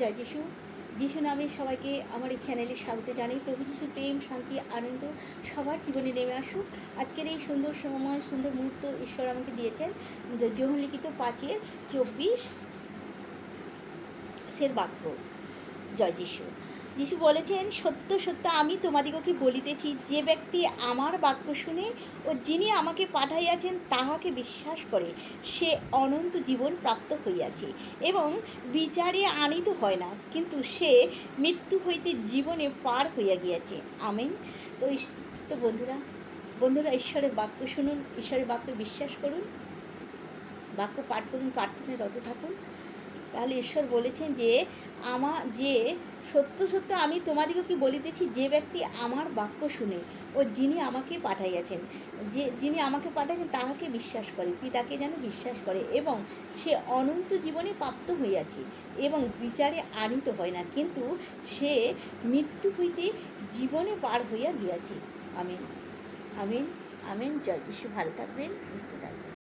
জয় যিশু। যিশু নামে সবাইকে আমার এই চ্যানেলে স্বাগত জানাই। প্রভু যিশু প্রেম, শান্তি, আনন্দ সবার জীবনে নেমে আসুক। আজকের এই সুন্দর সময়, সুন্দর মুহূর্ত ঈশ্বর আমাকে দিয়েছেন লিখিত পাঁচের চব্বিশ সের বাক্য। জয় যিশু। যিশু বলেছেন, সত্য সত্য, আমি তোমাদিগকে বলিতেছি, যে ব্যক্তি আমার বাক্য শুনে ও যিনি আমাকে পাঠাইয়াছেন তাহাকে বিশ্বাস করে, সে অনন্ত জীবন প্রাপ্ত হইয়াছে এবং বিচারে আনিত হয় না, কিন্তু সে মৃত্যু হইতে জীবনে পার হইয়া গিয়াছে। আমেন। তো তো বন্ধুরা বন্ধুরা, ঈশ্বরের বাক্য শুনুন, ঈশ্বরের বাক্য বিশ্বাস করুন, বাক্য পাঠ করুন, প্রার্থনায় রত থাকুন। তাহলে ঈশ্বর বলেছেন যে, আমা, যে, সত্য সত্য আমি তোমাদিগকে বলিতেছি, যে ব্যক্তি আমার বাক্য শুনে ও যিনি আমাকে পাঠাইয়াছেন, যে, যিনি আমাকে পাঠাইছেন তাহাকে বিশ্বাস করে, পিতাকে যেন বিশ্বাস করে এবং সে অনন্ত জীবনে প্রাপ্ত হইয়াছে এবং বিচারে আনিত হয় না, কিন্তু সে মৃত্যু হইতে জীবনে পার হইয়া গিয়াছে। আমিন। আমিন। আমিন। জয় যিশু ভালো থাকবেন, সুস্থ থাকবেন।